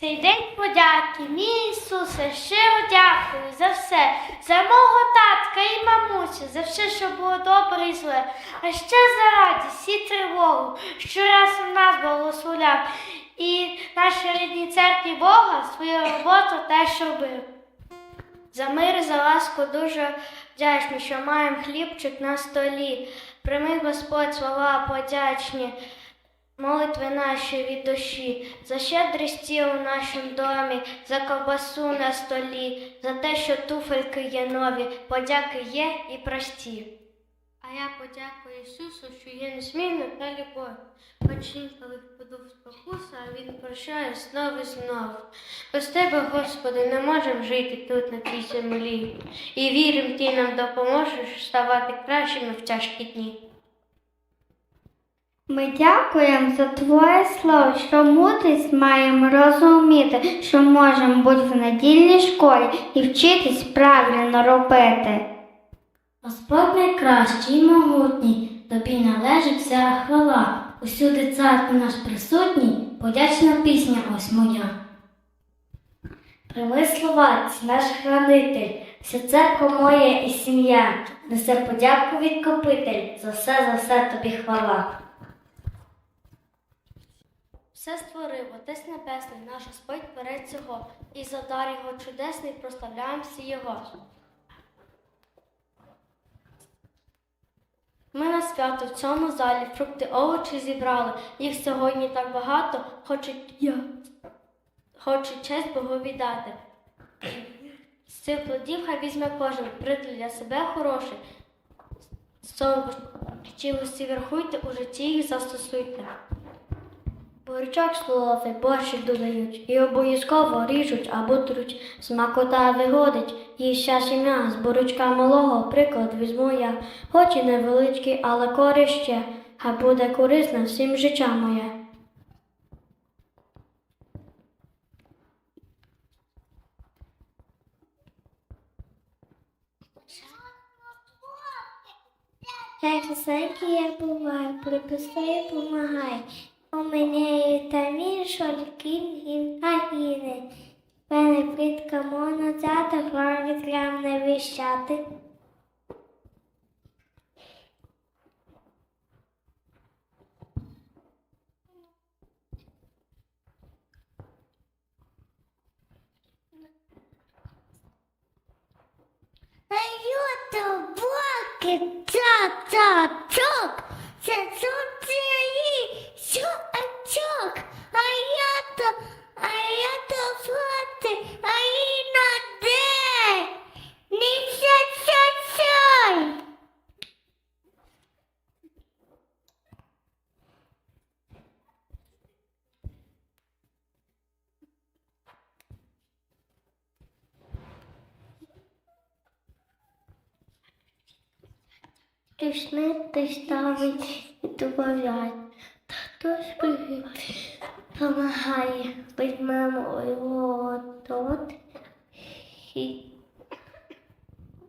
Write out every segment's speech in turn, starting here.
Цей день подяки, мій Ісусе, щиро дякую за все, за мого татка і мамусю, за все, що було добре і зле, а ще за радість і тривогу, що раз у нас благословляв, і нашій рідній церкві Бога свою роботу теж робив. За мир, за ласку дуже вдячні, що маємо хлібчик на столі. Прийми, Господь, слова подячні, молитви наші від душі, за щедрий стіл у нашому домі, за ковбасу на столі, за те, що туфельки є нові, подяки є і прості. А я подякую Ісусу, що є незмінна та любов. Хоч інколи впаду в спокуса, а Він прощає знову і знову. Без тебе, Господи, не можемо жити тут, на цій землі. І вірим, Ти нам допоможеш ставати кращими в тяжкі дні. Ми дякуємо за Твоє слово, що мудрість маємо розуміти, що можемо бути в недільній школі і вчитись правильно робити. Господь найкращий і могутній, тобі належить вся хвала. Усюди цар наш присутній, подячна пісня ось моя. Прими слова, наш хранитель, вся церква моя і сім'я, несе подяку від копитель, за все, за все тобі хвала. Все створив Отець Небесний, наш Господь перед цього, і за дар його чудесний прославляємо всі його. Ми на свято в цьому залі фрукти овочі зібрали. Їх сьогодні так багато, хочуть я. Хочу честь Богу віддати. З цих плодів хай візьме кожен, прийде для себе хороший. Сон, Чи усі верхуйте, у житті їх застосуйте. Борчок слови борщі додають, і обов'язково ріжуть або труть. Смакота вигодить, і ще сім'я з борочка малого приклад візьму я, хоч і невеличкий, але корище, хай буде корисна всім життя моє. Як всякий я буваю, приписаю, помагай. У мене вітамін, шолькін, гімнагіни. Мене плітка взяти, грам грам не віщати. Аюта, боки, та-та-чок, це цуцеї, що очок, а я то, а я то флоти, а і на де, не ця-ця-цяй. Пішли ти ставить і добавляй. Та хтось пригиб, помагає быть мамою тут і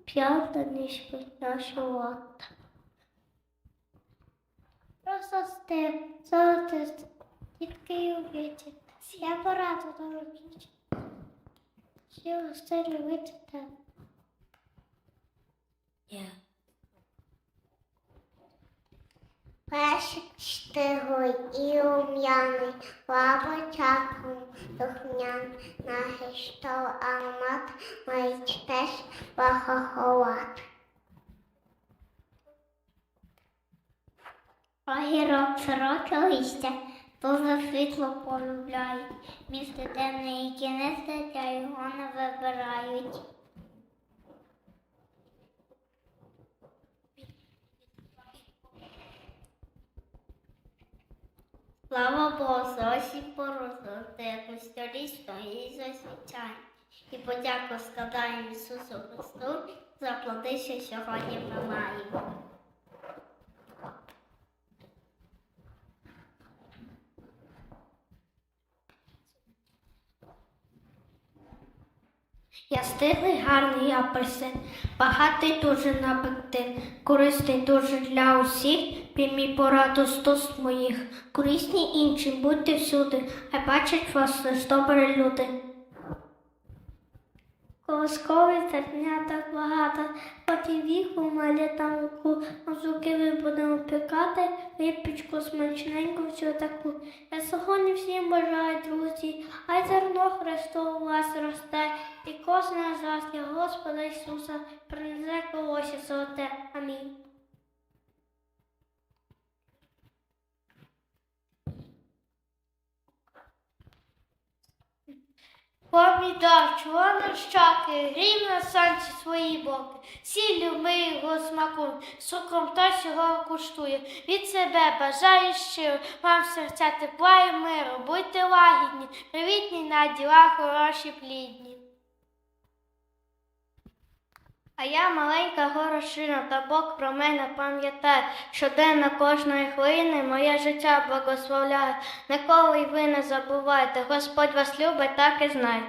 п'ята спить наша лата. Просто степ, золоте, тільки увидіть. Я пораду дорогі. Сіло стелі витите. Перший штигой і ум'яний, лавочаком духнян, нагіштов аромат, мають теж вахохолат. Огірок широке листя, дуже світло полюбляють, місце темне і кінець дитя його не вибирають. Слава Богу, за осі порозу, ти як столі стоїть засвічай. І подяку складаємо Ісусу Христу за плоди, що сьогодні ми маємо. Я гарний апельсин, багатий дуже на пектин, корисний дуже для усіх, прямі пораду стос моїх. Корисні інші, будьте всюди, а бачать вас лиш добрі люди. Колоскові терня так багато, потім віку малі там луку, мазуки ви будемо пікати, випічку смачненьку всю таку. Я сьогодні всім бажаю, друзі, а зерно Христово у вас росте, і кожна з вас я Господа Ісуса принесе колосі золоте. Амінь. Помідор, червоно щоки, грім на сонці свої боки, сіллю ми його смакуємо, цукром хтось його куштує. Від себе бажаю щиро, вам серця тепла і миру, будьте лагідні, привітні на діла хороші плідні. А я маленька горошина, та Бог про мене пам'ятає, щоденно кожної хвилини моє життя благословляє. Ніколи й ви не забувайте, Господь вас любить, так і знайте.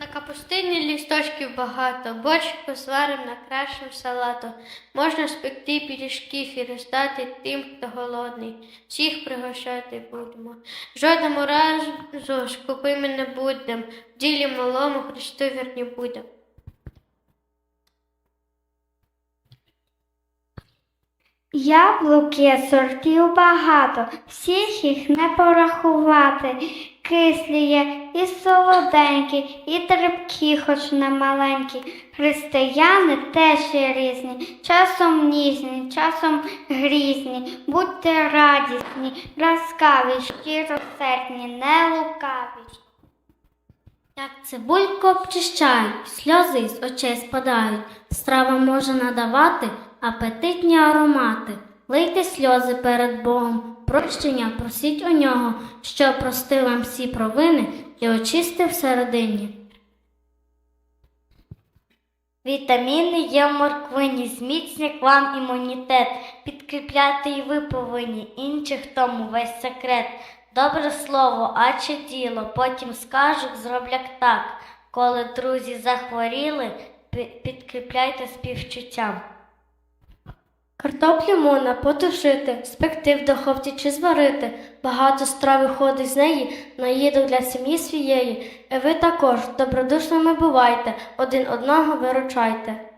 На капустині лісточків багато, борщику сварим на кращим салату. Можна спекти пиріжків і роздати тим, хто голодний. Всіх пригощати будемо. Жодному разу ж купи ми не будем, в ділі малому Христу вірні будем. Яблуки сортів багато, всіх їх не порахувати. Кислі є і солоденькі, і терпкі, хоч не маленькі. Християни теж є різні, часом ніжні, часом грізні. Будьте радісні, ласкаві, щиросердні, не лукаві. Як цибульку обчищають, сльози з очей спадають, страва може надавати апетитні аромати. Лийте сльози перед Богом, прощення просіть у нього, що простив вам всі провини і очистив всередині. Вітаміни є в морквині, зміцнять вам імунітет, підкріпляти і ви повинні, інших тому весь секрет. Добре слово, а чи діло, потім скажуть, зроблять так. Коли друзі захворіли, підкріпляйте співчуттям. Картоплю можна потушити, спекти в духовці чи зварити. Багато страв виходить з неї на їду для сім'ї своєї. І ви також добродушними бувайте, один одного виручайте.